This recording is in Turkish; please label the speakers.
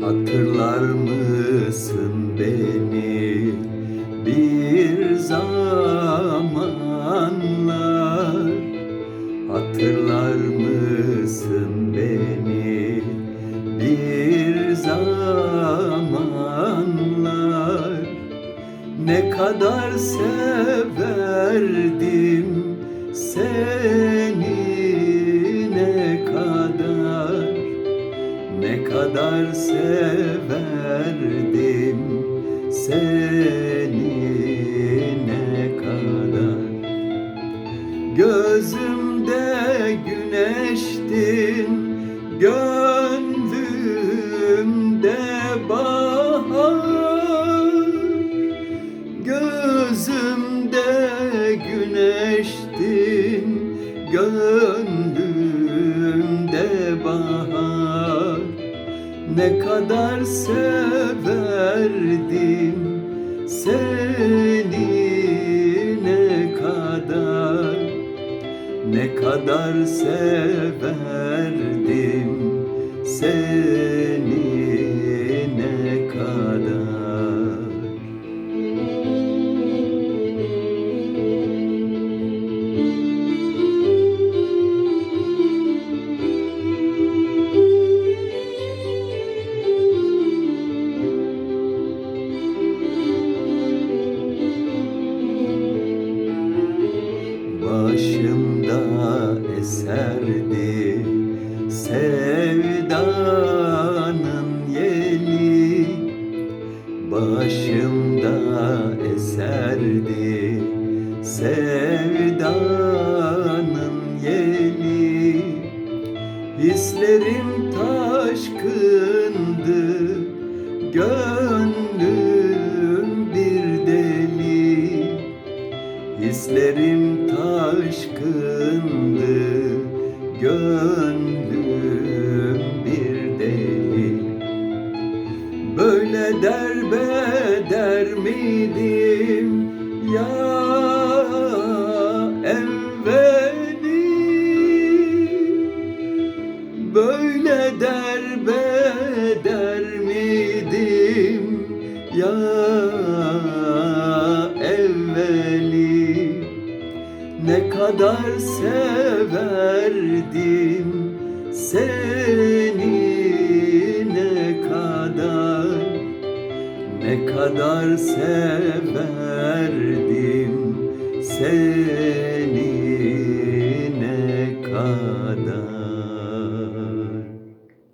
Speaker 1: Hatırlar mısın beni? Bir zamanlar. Hatırlar mısın beni? Bir zamanlar. Ne kadar severdim seni ne kadar severdim seni ne kadar. Gözümde güneştin Gönlümde bahar. Gözümde güneştin Gönlümde bahar Ne kadar severdim Seni ne kadar ne kadar severdim seni Başımda eserdi. Sevdanın yeli Başımda eserdi. Sevdanın yeli Hislerim taşkındı Gönlüm taşkındı Gönlüm bir deli Böyle derbeder miydim? Ya evveli Böyle derbeder miydim? Ya kadar severdim seni ne kadar ne kadar severdim seni ne kadar.